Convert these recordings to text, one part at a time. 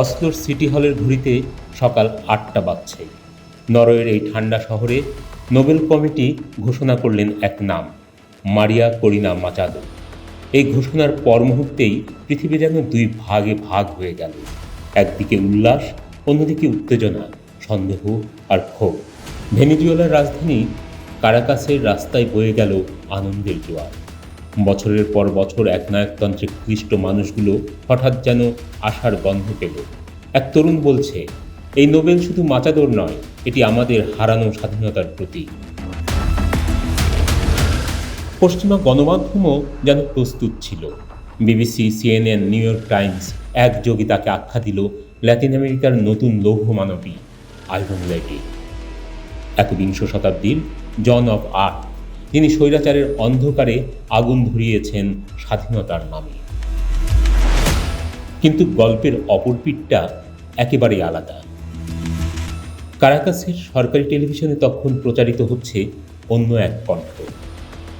অসলোর city হলের ঘড়িতে সকাল আটটা বাজছে। নরওয়ের এই ঠান্ডা শহরে নোবেল কমিটি ঘোষণা করলেন এক নাম, মারিয়া করিনা মাচাদো এই ঘোষণার পর মুহূর্তেই পৃথিবী যেন দুই ভাগে ভাগ হয়ে গেল। একদিকে উল্লাস, অন্যদিকে উত্তেজনা, সন্দেহ আর ক্ষোভ। ভেনিজুয়েলার রাজধানী কারাকাসের রাস্তায় বয়ে গেল আনন্দের জোয়ার। বছরের পর বছর এক একনায়কতন্ত্রে ক্লিষ্ট মানুষগুলো হঠাৎ যেন আশার গন্ধ পেল। এক তরুণ বলছে, এই নোবেল শুধু মাচাদোর নয়, এটি আমাদের হারানো স্বাধীনতার প্রতীক। পশ্চিমা গণমাধ্যমও যেন প্রস্তুত ছিল। BBC, CNN, New York Times একযোগে তাকে আখ্যা দিল ল্যাটিন আমেরিকার নতুন লৌহ মানবী আইভন লেডি একবিংশ শতাব্দীর জন অফ আর্ট তিনি স্বৈরাচারের অন্ধকারে আগুন ধরিয়েছেন স্বাধীনতার নামে। কিন্তু গল্পের অপর পিঠটা একেবারেই আলাদা। কারাকাসের সরকারি টেলিভিশনে তখন প্রচারিত হচ্ছে অন্য এক কণ্ঠ।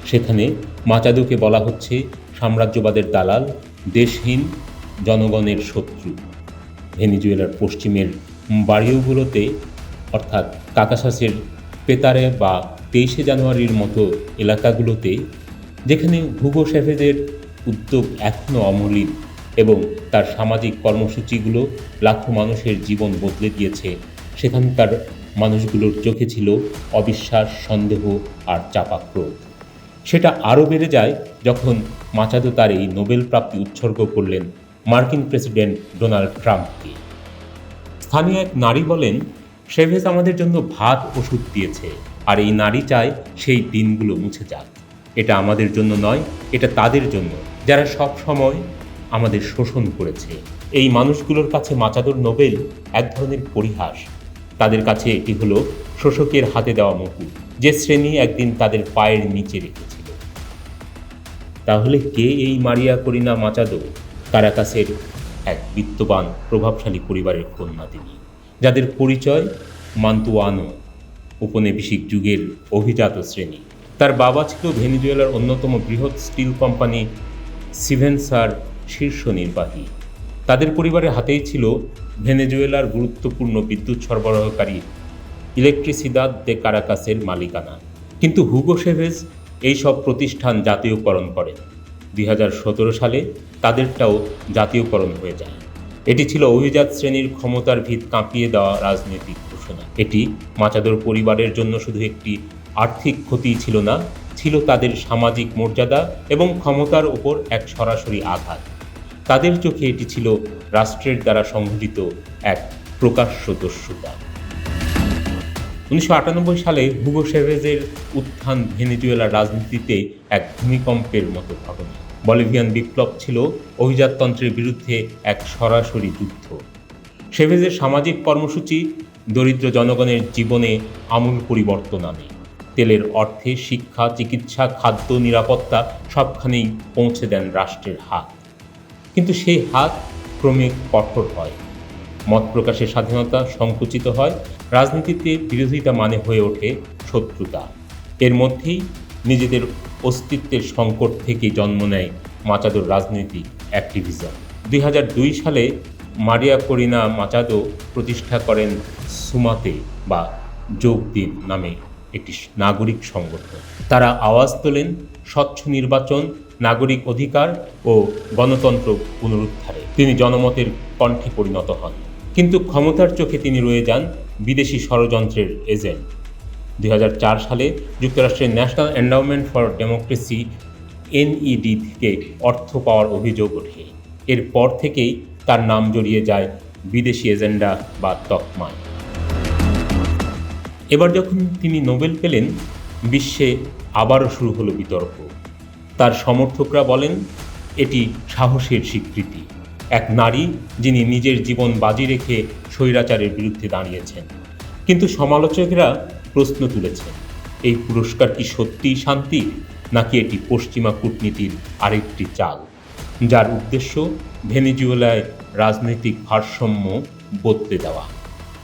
সেখানে মাচাদোকে বলা হচ্ছে সাম্রাজ্যবাদের দালাল, দেশহীন, জনগণের শত্রু। ভেনিজুয়েলার পশ্চিমের বাড়িওগুলোতে, অর্থাৎ কাকাসাসের পেতারে বা তেইশে জানুয়ারির মতো এলাকাগুলোতে, যেখানে হুগো শেফেজের উদ্যোগ এখনও অমলিন এবং তার সামাজিক কর্মসূচিগুলো লাখো মানুষের জীবন বদলে দিয়েছে, সেখানকার মানুষগুলোর চোখে ছিল অবিশ্বাস, সন্দেহ আর চাপা ক্রোধ। সেটা আরও বেড়ে যায় যখন মাচাদো তার এই নোবেল প্রাপ্তি উৎসর্গ করলেন মার্কিন প্রেসিডেন্ট ডোনাল্ড ট্রাম্পকে। স্থানীয় এক নারী বলেন শেভেজ আমাদের জন্য ভাত, ওষুধ দিয়েছে। আর এই নারী চায় সেই দিনগুলো মুছে যাক। এটা আমাদের জন্য নয়, এটা তাদের জন্য। যারা সব সময় আমাদের শোষণ করেছে। এই মানুষগুলোর কাছে মাচাদোর নোবেল এক ধরনের পরিহাস। তাদের কাছে এটি হলো শোষকের হাতে দেওয়া মুকুট, যে শ্রেণি একদিন তাদের পায়ের নিচে রেখেছিল। তাহলে কে এই মারিয়া করিনা মাচাদো? কারাকাসের এক বিত্তবান, প্রভাবশালী পরিবারের কন্যা তিনি, যাদের পরিচয় মান্তুয়ানো। উপনিবেশিক যুগের অভিজাত শ্রেণি। তার বাবা ছিল ভেনিজুয়েলার অন্যতম বৃহৎ স্টিল কোম্পানি সিভেনসার শীর্ষ নির্বাহী। তাদের পরিবারের হাতেই ছিল ভেনেজুয়েলার গুরুত্বপূর্ণ বিদ্যুৎ সরবরাহকারী ইলেকট্রিসিদাদ দে কারাকাসের মালিকানা। কিন্তু হুগো শেভেজ এই সব প্রতিষ্ঠান জাতীয়করণ করেন দুই সালে তাদেরটাও জাতীয়করণ হয়ে যায়। এটি ছিল অভিজাত শ্রেণির ক্ষমতার ভিত কাঁপিয়ে দেওয়া রাজনৈতিক ঘোষণা। এটি মাচাদোর পরিবারের জন্য শুধু একটি আর্থিক ক্ষতিই ছিল না, ছিল তাদের সামাজিক মর্যাদা এবং ক্ষমতার উপর এক সরাসরি আঘাত। তাদের চোখে এটি ছিল রাষ্ট্রের দ্বারা সংঘটিত এক প্রকাশ্য দস্যুতা। উনিশশো আটানব্বই সালে হুগো সেভেজের উত্থান ভেনেজুয়েলার রাজনীতিতে এক ভূমিকম্পের মতো ঘটনা। বলিভিয়ান বিপ্লব ছিল অভিজাততন্ত্রের বিরুদ্ধে এক সরাসরি যুদ্ধ। শেভেজের সামাজিক কর্মসূচি দরিদ্র জনগণের জীবনে আমূল পরিবর্তন আনে। তেলের অর্থে শিক্ষা, চিকিৎসা, খাদ্য নিরাপত্তা সবখানেই পৌঁছে দেন রাষ্ট্রের হাত। কিন্তু সেই হাত ক্রমে কঠোর হয়। মত প্রকাশের স্বাধীনতা সংকুচিত হয়, রাজনীতিতে বিরোধিতা মানে হয়ে ওঠে শত্রুতা। এর মধ্যেই নিজেদের অস্তিত্বের সংকট থেকে জন্ম নেয় মাচাদোর রাজনৈতিক অ্যাক্টিভিজম। দুই হাজার দুই সালে মারিয়া করিনা মাচাদো প্রতিষ্ঠা করেন সুমাতে বা যোগ দিন নামে একটি নাগরিক সংগঠন। তারা আওয়াজ তোলেন, স্বচ্ছ নির্বাচন, নাগরিক অধিকার ও গণতন্ত্র পুনরুদ্ধারে। তিনি জনমতের কণ্ঠে পরিণত হন। কিন্তু ক্ষমতার চোখে তিনি রয়ে যান বিদেশি ষড়যন্ত্রের এজেন্ট। দু হাজার চার সালে যুক্তরাষ্ট্রের National Endowment for Democracy, NED থেকে অর্থ পাওয়ার অভিযোগ ওঠে। এরপর থেকেই তার নাম জড়িয়ে যায় বিদেশি এজেন্ডা বা তকমায়। এবার যখন তিনি নোবেল পেলেন, বিশ্বে আবারও শুরু হলো বিতর্ক। তার সমর্থকরা বলেন, এটি সাহসের স্বীকৃতি। এক নারী যিনি নিজের জীবন বাজি রেখে স্বৈরাচারের বিরুদ্ধে দাঁড়িয়েছেন। কিন্তু সমালোচকেরা প্রশ্ন তুলেছেন, এই পুরস্কার কি সত্যিই শান্তি নাকি এটি পশ্চিমা কূটনীতির আরেকটি চাল, যার উদ্দেশ্য ভেনেজুয়েলায় রাজনৈতিক ভারসাম্য বদলে দেওয়া?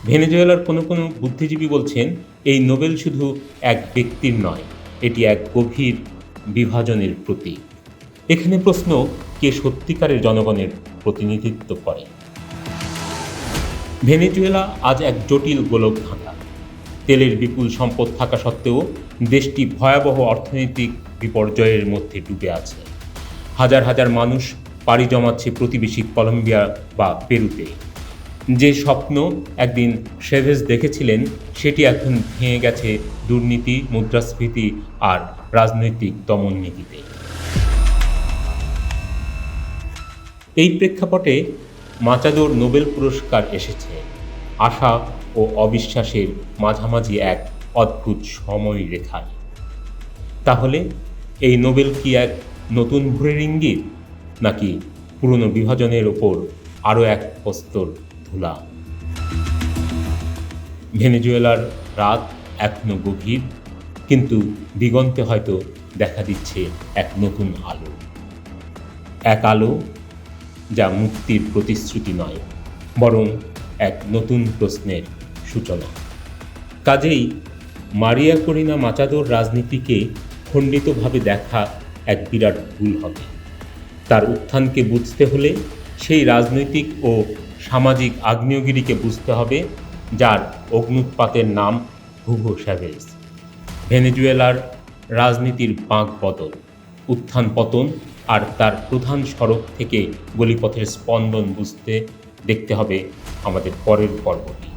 ভেনেজুয়েলার কোনো কোনো বুদ্ধিজীবী বলছেন, এই নোবেল শুধু এক ব্যক্তির নয়, এটি এক গভীর বিভাজনের প্রতীক। এখানে প্রশ্ন, কে সত্যিকারের জনগণের প্রতিনিধিত্ব করে? ভেনেজুয়েলা আজ এক জটিল গোলক ধাঁধা তেলের বিপুল সম্পদ থাকা সত্ত্বেও দেশটি ভয়াবহ অর্থনৈতিক বিপর্যয়ের মধ্যে ডুবে আছে। হাজার হাজার মানুষ পাড়ি জমাচ্ছে প্রতিবেশী কলম্বিয়া বা পেরুতে। যে স্বপ্ন একদিন সেভেজ দেখেছিলেন, সেটি এখন ভেঙে গেছে দুর্নীতি, মুদ্রাস্ফীতি আর রাজনৈতিক দমন নীতিতে এই প্রেক্ষাপটে মাচাদোর নোবেল পুরস্কার এসেছে। আশা ও অবিশ্বাসের মাঝামাঝি এক অদ্ভুত সময় রেখায়। তাহলে এই নোবেল কি এক নতুন ভোরের ইঙ্গিত নাকি পুরনো বিভাজনের ওপর আরও এক প্রস্তর ধুলা। ভেনেজুয়েলার রাত এখনও গভীর, কিন্তু দিগন্তে হয়তো দেখা দিচ্ছে এক নতুন আলো। এক আলো যা মুক্তির প্রতিশ্রুতি নয়, বরং এক নতুন প্রশ্নের সূচনা। কাজেই মারিয়া করিনা মাচাদোর রাজনীতিকে খণ্ডিতভাবে দেখা এক বিরাট ভুল হবে। তার উত্থানকে বুঝতে হলে সেই রাজনৈতিক ও সামাজিক আগ্নেয়গিরিকে বুঝতে হবে, যার অগ্নুৎপাতের নাম হুগো স্যাভেজ ভেনেজুয়েলার রাজনীতির বাঁক বদল, উত্থান পতন আর তার প্রধান সড়ক থেকে গলিপথের স্পন্দন বুঝতে দেখতে হবে আমাদের পরের পর্বটি।